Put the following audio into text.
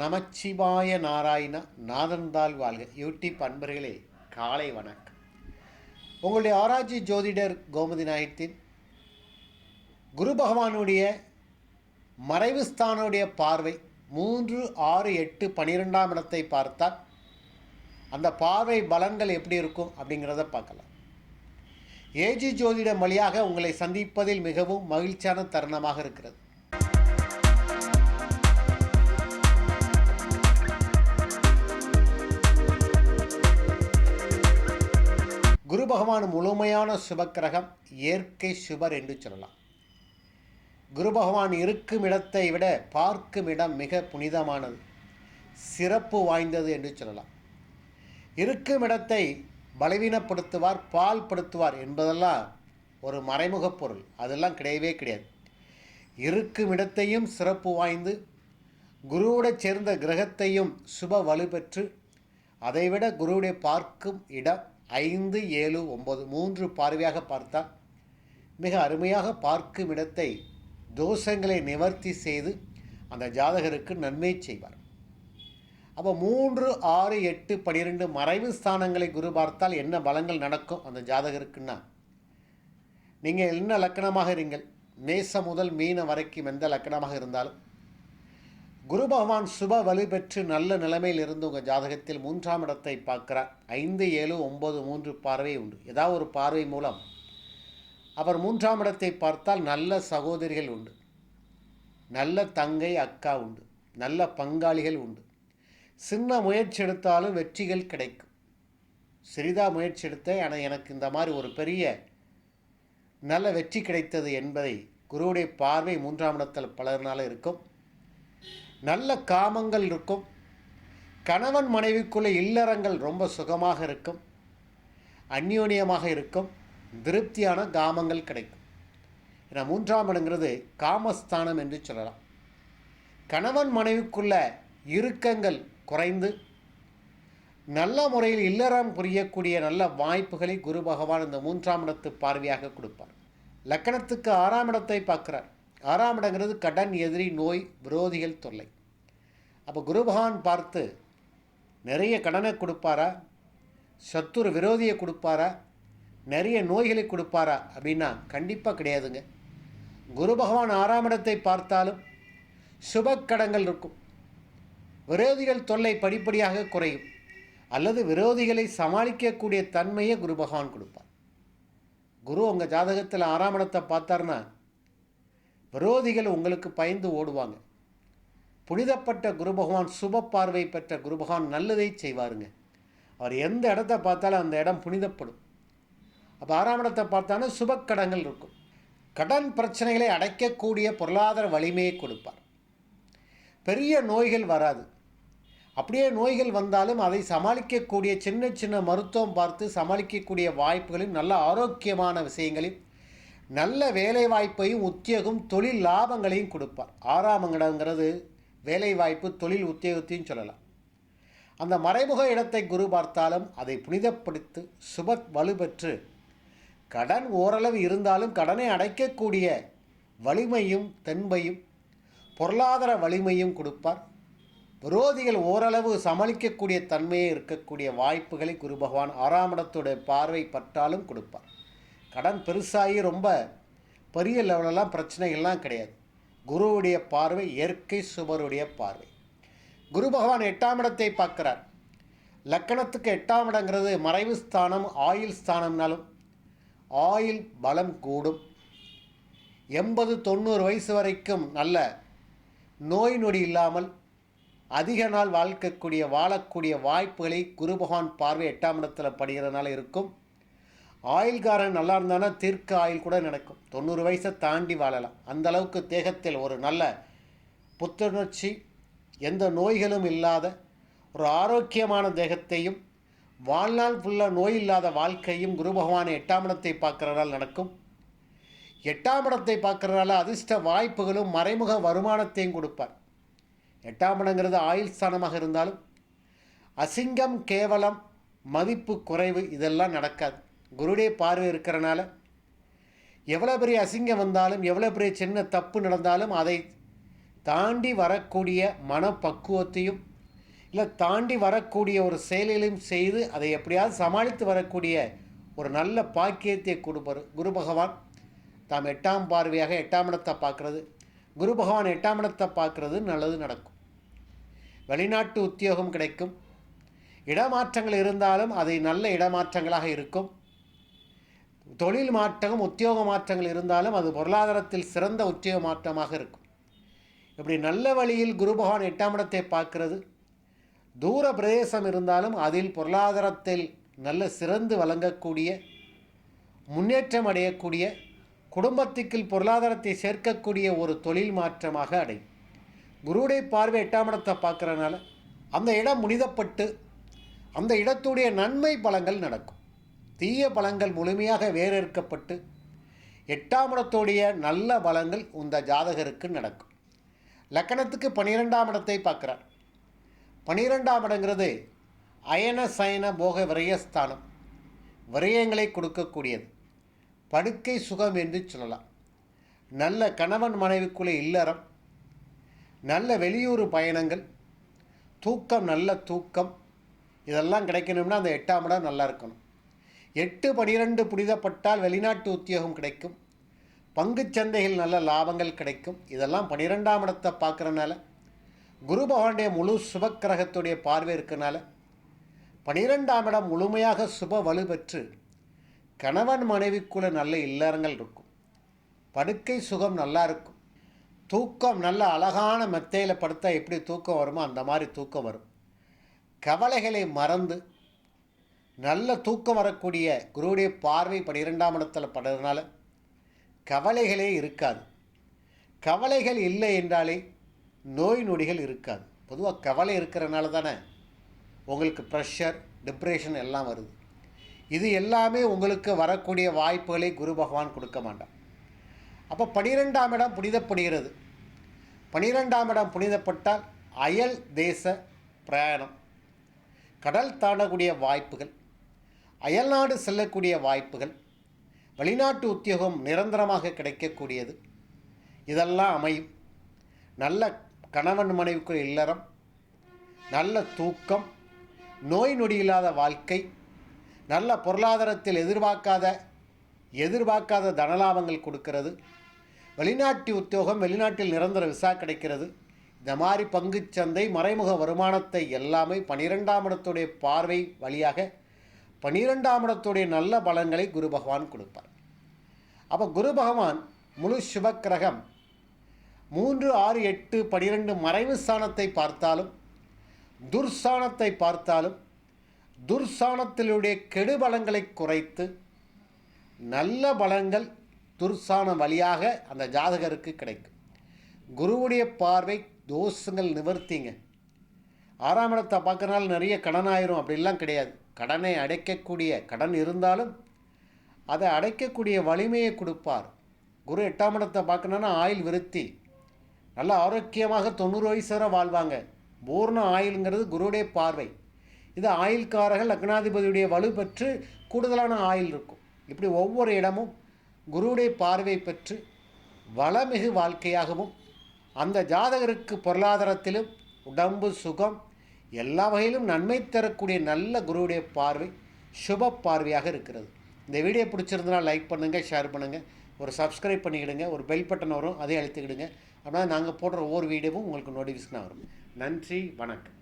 நமச்சிவாய நாராயண நாதன்தாள் வாழ்க. யூடியூப் அன்பர்களே காலை வணக்கம். உங்களுடைய ஆராய்ச்சி ஜோதிடர் கோமதி நாயத்தின் குரு பகவானுடைய மறைவுஸ்தானுடைய பார்வை மூன்று ஆறு எட்டு பனிரெண்டாம் இடத்தை பார்த்தால் அந்த பார்வை பலன்கள் எப்படி இருக்கும் அப்படிங்கிறத பார்க்கலாம். ஏஜி ஜோதிடம் வழியாக உங்களை சந்திப்பதில் மிகவும் மகிழ்ச்சியான தருணமாக இருக்கிறது. பகவான் முழுமையான சுபக்கிரகம் இயற்கை சுபர் என்று சொல்லலாம். குரு பகவான் இருக்கும் இடத்தை விட பார்க்கும் இடம் மிக புனிதமானது சிறப்பு வாய்ந்தது என்று சொல்லலாம். இருக்கும் இடத்தை பலவீனப்படுத்துவார் பால்படுத்துவார் என்பதெல்லாம் ஒரு மறைமுகப் பொருள். அதெல்லாம் கிடையவே கிடையாது. இருக்கும் இடத்தையும் சிறப்பு வாய்ந்து குருவோட சேர்ந்த கிரகத்தையும் சுப வலுப்பெற்று அதைவிட குருவுடைய பார்க்கும் இடம் ஐந்து ஏழு ஒன்பது மூன்று பார்வையாக பார்த்தால் மிக அருமையாக பார்க்கும் இடத்தை தோஷங்களை நிவர்த்தி செய்து அந்த ஜாதகருக்கு நன்மை செய்வார். அப்போ மூன்று ஆறு எட்டு பன்னிரெண்டு மறைவு ஸ்தானங்களை குரு பார்த்தால் என்ன பலங்கள் நடக்கும் அந்த ஜாதகருக்குன்னா? நீங்கள் என்ன லக்கணமாக இருங்கள்? மேச முதல் மீன வரைக்கும் எந்த லக்கணமாக இருந்தாலும் குரு பகவான் சுப வலு பெற்று நல்ல நிலைமையில் இருந்து உங்கள் ஜாதகத்தில் மூன்றாம் இடத்தை பார்க்கிறார். ஐந்து ஏழு ஒன்பது மூன்று பார்வை உண்டு. ஏதாவது ஒரு பார்வை மூலம் அவர் மூன்றாம் இடத்தை பார்த்தால் நல்ல சகோதரிகள் உண்டு. நல்ல தங்கை அக்கா உண்டு. நல்ல பங்காளிகள் உண்டு. சின்ன முயற்சி எடுத்தாலும் வெற்றிகள் கிடைக்கும். சிறிதாக முயற்சி எடுத்தேன் ஆனால் எனக்கு இந்த மாதிரி ஒரு பெரிய நல்ல வெற்றி கிடைத்தது என்பதை குருவுடைய பார்வை மூன்றாம் இடத்தில் பலர்னால இருக்கும். நல்ல காமங்கள் இருக்கும். கணவன் மனைவிக்குள்ள இல்லறங்கள் ரொம்ப சுகமாக இருக்கும். அந்யோன்யமாக இருக்கும். திருப்தியான காமங்கள் கிடைக்கும். ஏன்னா மூன்றாம் இடங்கிறது காமஸ்தானம் என்று சொல்லலாம். கணவன் மனைவிக்குள்ள இறுக்கங்கள் குறைந்து நல்ல முறையில் இல்லறம் புரியக்கூடிய நல்ல வாய்ப்புகளை குரு பகவான் இந்த மூன்றாம் இடத்து பார்வையாக கொடுப்பார். லக்கணத்துக்கு ஆறாம் இடத்தை பார்க்குறார். ஆறாம் இடங்கிறது கடன் எதிரி நோய் விரோதிகள் தொல்லை. அப்போ குருபகவான் பார்த்து நிறைய கடனை கொடுப்பாரா? சத்துரு விரோதியை கொடுப்பாரா? நிறைய நோய்களை கொடுப்பாரா? அப்படின்னா கண்டிப்பாக கிடையாதுங்க. குரு பகவான் ஆறாம் இடத்தை பார்த்தாலும் சுபக்கடங்கள் இருக்கும். விரோதிகள் தொல்லை படிப்படியாக குறையும். அல்லது விரோதிகளை சமாளிக்கக்கூடிய தன்மையை குரு பகவான் கொடுப்பார். குரு உங்கள் ஜாதகத்தில் ஆறாம் இடத்தை பார்த்தாருன்னா விரோதிகள் உங்களுக்கு பயந்து ஓடுவாங்க. புனிதப்பட்ட குரு பகவான் சுப பார்வை பெற்ற குரு பகவான் நல்லதை செய்வாருங்க. அவர் எந்த இடத்த பார்த்தாலும் அந்த இடம் புனிதப்படும். அப்போ ஆறாம் இடத்தை பார்த்தாலும் சுபக்கடங்கள் இருக்கும். கடன் பிரச்சனைகளை அடைக்கக்கூடிய பொருளாதார வலிமையை கொடுப்பார். பெரிய நோய்கள் வராது. அப்படியே நோய்கள் வந்தாலும் அதை சமாளிக்கக்கூடிய சின்ன சின்ன மருத்துவம் பார்த்து சமாளிக்கக்கூடிய வாய்ப்புகளையும் நல்ல ஆரோக்கியமான விஷயங்களையும் நல்ல வேலை வாய்ப்பையும் உத்தியோகம் தொழில் லாபங்களையும் கொடுப்பார். ஆறாம் இடங்கிறது வேலை வாய்ப்பு தொழில் உத்தியோகத்தையும் சொல்லலாம். அந்த மறைமுக இடத்தை குரு பார்த்தாலும் அதை புனிதப்படுத்தி சுப வலுப்பெற்று கடன் ஓரளவு இருந்தாலும் கடனை அடைக்கக்கூடிய வலிமையும் தென்பையும் பொருளாதார வலிமையும் கொடுப்பார். விரோதிகள் ஓரளவு சமாளிக்கக்கூடிய தன்மையே இருக்கக்கூடிய வாய்ப்புகளை குரு பகவான் ஆறாம் இடத்துடைய பார்வை பட்டாலும் கொடுப்பார். கடன் பெருசாகி ரொம்ப பெரிய லெவலெல்லாம் பிரச்சனைகள்லாம் கிடையாது. குருவுடைய பார்வை இயற்கை சுபருடைய பார்வை. குரு பகவான் எட்டாம் இடத்தை பார்க்கிறார். லக்கணத்துக்கு எட்டாம் இடங்கிறது மறைவு ஸ்தானம் ஆயில் ஸ்தானம்னாலும் ஆயில் பலம் கூடும். எண்பது தொண்ணூறு வயசு வரைக்கும் நல்ல நோய் நொடி இல்லாமல் அதிக நாள் வாழ்க்கக்கூடிய வாழக்கூடிய வாய்ப்புகளை குரு பகவான் பார்வை எட்டாம் இடத்தில் படுகிறதுனால இருக்கும். ஆயில்காரன் நல்லா இருந்தானா தீர்க்க ஆயில் கூட நடக்கும். தொண்ணூறு வயசை தாண்டி வாழலாம். அந்த அளவுக்கு தேகத்தில் ஒரு நல்ல புத்துணர்ச்சி எந்த நோய்களும் இல்லாத ஒரு ஆரோக்கியமான தேகத்தையும் வாழ்நாள் ஃபுல்லாக நோய் இல்லாத வாழ்க்கையும் குரு பகவான் எட்டாம் இடத்தை பார்க்குறதால் நடக்கும். எட்டாம் இடத்தை பார்க்கறதால அதிர்ஷ்ட வாய்ப்புகளும் மறைமுக வருமானத்தையும் கொடுப்பார். எட்டாம் இடங்கிறது ஆயுள் ஸ்தானமாக இருந்தாலும் அசிங்கம் கேவலம் மதிப்பு குறைவு இதெல்லாம் நடக்காது. குருடைய பார்வை இருக்கிறனால எவ்வளோ பெரிய அசிங்கம் வந்தாலும் எவ்வளோ பெரிய சின்ன தப்பு நடந்தாலும் அதை தாண்டி வரக்கூடிய மனப்பக்குவத்தையும் இல்லை தாண்டி வரக்கூடிய ஒரு செயலிலையும் செய்து அதை எப்படியாவது சமாளித்து வரக்கூடிய ஒரு நல்ல பாக்கியத்தை கொடுப்பார் குரு பகவான். தாம் எட்டாம் பார்வையாக எட்டாம் இடத்தை பார்க்குறது. குரு பகவான் எட்டாம் இடத்தை பார்க்குறது நல்லது நடக்கும். வெளிநாட்டு உத்தியோகம் கிடைக்கும். இடமாற்றங்கள் இருந்தாலும் அதை நல்ல இடமாற்றங்களாக இருக்கும். தொழில் மாற்றம் உத்தியோக மாற்றங்கள் இருந்தாலும் அது பொருளாதாரத்தில் சிறந்த உத்தியோக மாற்றமாக இருக்கும். இப்படி நல்ல வழியில் குரு பகவான் எட்டாம் இடத்தை பார்க்கிறது. தூர பிரதேசம் இருந்தாலும் அதில் பொருளாதாரத்தில் நல்ல சிறந்து வழங்கக்கூடிய முன்னேற்றம் அடையக்கூடிய குடும்பத்துக்குள் பொருளாதாரத்தை சேர்க்கக்கூடிய ஒரு தொழில் மாற்றமாக அடையும். குருவுடைய பார்வை எட்டாம் இடத்தை பார்க்குறனால அந்த இடம் முனிதப்பட்டு அந்த இடத்துடைய நன்மை பலங்கள் நடக்கும். தீய பலங்கள் முழுமையாக வேறறுக்கப்பட்டு எட்டாம் இடத்துடைய நல்ல பலங்கள் இந்த ஜாதகருக்கு நடக்கும். லக்கணத்துக்கு பனிரெண்டாம் இடத்தை பார்க்குறார். பனிரெண்டாம் இடங்கிறது அயன சயன போக விரயஸ்தானம் விரயங்களை கொடுக்கக்கூடியது. படுக்கை சுகம் என்று சொல்லலாம். நல்ல கணவன் மனைவிக்குள்ளே இல்லறம். நல்ல வெளியூர் பயணங்கள். தூக்கம் நல்ல தூக்கம். இதெல்லாம் கிடைக்கணும்னா அந்த எட்டாம் இடம் நல்லா இருக்கணும். எட்டு பனிரெண்டு புனிதப்பட்டால் வெளிநாட்டு உத்தியோகம் கிடைக்கும். பங்குச்சந்தையில் நல்ல லாபங்கள் கிடைக்கும். இதெல்லாம் பனிரெண்டாம் இடத்தை பார்க்குறனால குரு பகவானுடைய முழு சுபக்கிரகத்துடைய பார்வை இருக்கனால பனிரெண்டாம் இடம் முழுமையாக சுப வலு பெற்று கணவன் மனைவிக்குள்ள நல்ல இல்லறங்கள் இருக்கும். படுக்கை சுகம் நல்லா இருக்கும். தூக்கம் நல்ல அழகான மெத்தையில் படுத்தால் எப்படி தூக்கம் வருமோ அந்த மாதிரி தூக்கம் வரும். கவலைகளை மறந்து நல்ல தூக்கம் வரக்கூடிய குருவுடைய பார்வை பனிரெண்டாம் இடத்தில் படுறதுனால கவலைகளே இருக்காது. கவலைகள் இல்லை என்றாலே நோய் நொடிகள் இருக்காது. பொதுவாக கவலை இருக்கிறனால தானே உங்களுக்கு ப்ரெஷர் டிப்ரெஷன் எல்லாம் வருது. இது எல்லாமே உங்களுக்கு வரக்கூடிய வாய்ப்புகளை குரு பகவான் கொடுக்க மாட்டான் அப்போ பனிரெண்டாம் இடம் புனிதப்படுகிறது. பனிரெண்டாம் இடம் புனிதப்பட்டால் அயல் தேச பிரயாணம். கடல் தாண்டக்கூடிய வாய்ப்புகள் அயல்நாடு செல்லக்கூடிய வாய்ப்புகள் வெளிநாட்டு உத்தியோகம் நிரந்தரமாக கிடைக்கக்கூடியது. இதெல்லாம் அமையும். நல்ல கணவன் மனைவிக்குள் இல்லறம் நல்ல தூக்கம் நோய் நொடி இல்லாத வாழ்க்கை நல்ல பொருளாதாரத்தில் எதிர்பார்க்காத எதிர்பார்க்காத தனலாபங்கள் கொடுக்கிறது. வெளிநாட்டு உத்தியோகம் வெளிநாட்டில் நிரந்தர விசா கிடைக்கிறது. இந்த மாதிரி பங்குச்சந்தை மறைமுக வருமானத்தை எல்லாமே பனிரெண்டாம் இடத்துடைய பார்வை வழியாக பனிரெண்டாம் இடத்துடைய நல்ல பலன்களை குரு பகவான் கொடுப்பார். அப்போ குரு பகவான் முழு சிவக்கிரகம் மூன்று ஆறு எட்டு பனிரெண்டு மறைவு ஸ்தானத்தை பார்த்தாலும் துர்ஸ்தானத்தை பார்த்தாலும் துர்ஸ்தானத்திலுடைய கெடுபலங்களை குறைத்து நல்ல பலங்கள் துர்சான வழியாக அந்த ஜாதகருக்கு கிடைக்கும். குருவுடைய பார்வை தோஷங்கள் நிவர்த்திங்க. ஆறாம் இடத்தை பார்க்கறனால நிறைய கடன் ஆயிரும் அப்படிலாம் கிடையாது. கடனை அடைக்கக்கூடிய கடன் இருந்தாலும் அதை அடைக்கக்கூடிய வலிமையை கொடுப்பார். குரு எட்டாம் இடத்தை பார்க்கணுன்னா ஆயில் விருத்தி. நல்ல ஆரோக்கியமாக தொண்ணூறு வயசு வரை வாழ்வாங்க. பூர்ண ஆயிலுங்கிறது குருவுடைய பார்வை. இது ஆயில்காரர்கள் லக்னாதிபதியுடைய வலு பெற்று கூடுதலான ஆயில் இருக்கும். இப்படி ஒவ்வொரு இடமும் குருவுடைய பார்வை பெற்று வளமிகு வாழ்க்கையாகவும் அந்த ஜாதகருக்கு பொருளாதாரத்திலும் உடம்பு சுகம் எல்லா வகையிலும் நன்மை தரக்கூடிய நல்ல குருவுடைய பார்வை சுப பார்வையாக இருக்கிறது. இந்த வீடியோ பிடிச்சிருந்தனா லைக் பண்ணுங்கள் ஷேர் பண்ணுங்கள் ஒரு சப்ஸ்கிரைப் பண்ணிக்கிடுங்க ஒரு பெல் பட்டன் வரும் அதையும் அழுத்திக்கிடுங்க. அப்படின்னா நாங்கள் போடுற ஒவ்வொரு வீடியோவும் உங்களுக்கு நோட்டிஃபிகேஷனாக வரும். நன்றி வணக்கம்.